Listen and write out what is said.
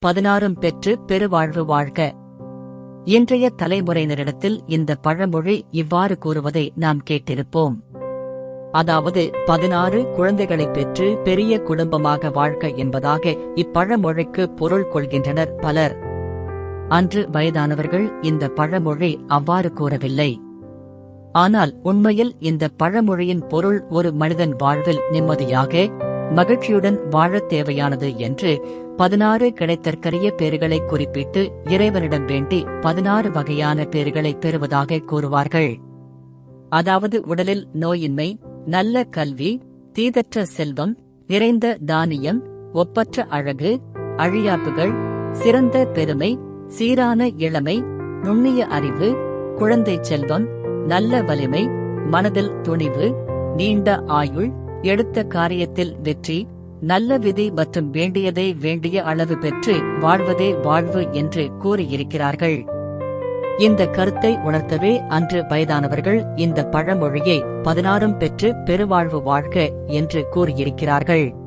பதினாறும் பெற்று பெருவாழ்வு வாழ்க. இன்றைய தலைமுறையினரிடத்தில் இந்த பழமொழி இவ்வாறு கூறுவதை நாம் கேட்டிருப்போம். அதாவது பதினாறு குழந்தைகளைப் பெற்று பெரிய குடும்பமாக வாழ்க என்பதாக இப்பழமொழிக்கு பொருள் கொள்கின்றனர் பலர். அன்று வயதானவர்கள் இந்த பழமொழி அவ்வாறு கூறவில்லை. ஆனால் உண்மையில் இந்த பழமொழியின் பொருள் ஒரு மனிதன் வாழ்வில் நிம்மதியாக மகிழ்ச்சியுடன் வாழத் தேவையானது என்று பதினாறு கிடைத்தற்கரிய பேறுகளை குறிப்பிட்டு இறைவனிடம் வேண்டி பதினாறு வகையான பேறுகளை பெறுவதாக கூறுவார்கள். அதாவது உடலில் நோயின்மை நல்ல கல்வி தீதற்ற செல்வம் நிறைந்த தானியம் ஒப்பற்ற அழகு அழியாப்புகள் சிறந்த பெருமை சீரான இளமை நுண்ணிய அறிவு குழந்தை செல்வம் நல்ல வலிமை மனதில் துணிவு நீண்ட ஆயுள் எடுத்த காரியத்தில் வெற்றி நல்ல விதி மற்றும் வேண்டியதை வேண்டிய அளவு பெற்று வாழ்வதே வாழ்வு என்று கூறியிருக்கிறார்கள். இந்த கருத்தை உணர்த்தவே அன்று வயதானவர்கள் இந்த பழமொழியை பதினாறும் பெற்று பெருவாழ்வு வாழ்க என்று கூறியிருக்கிறார்கள்.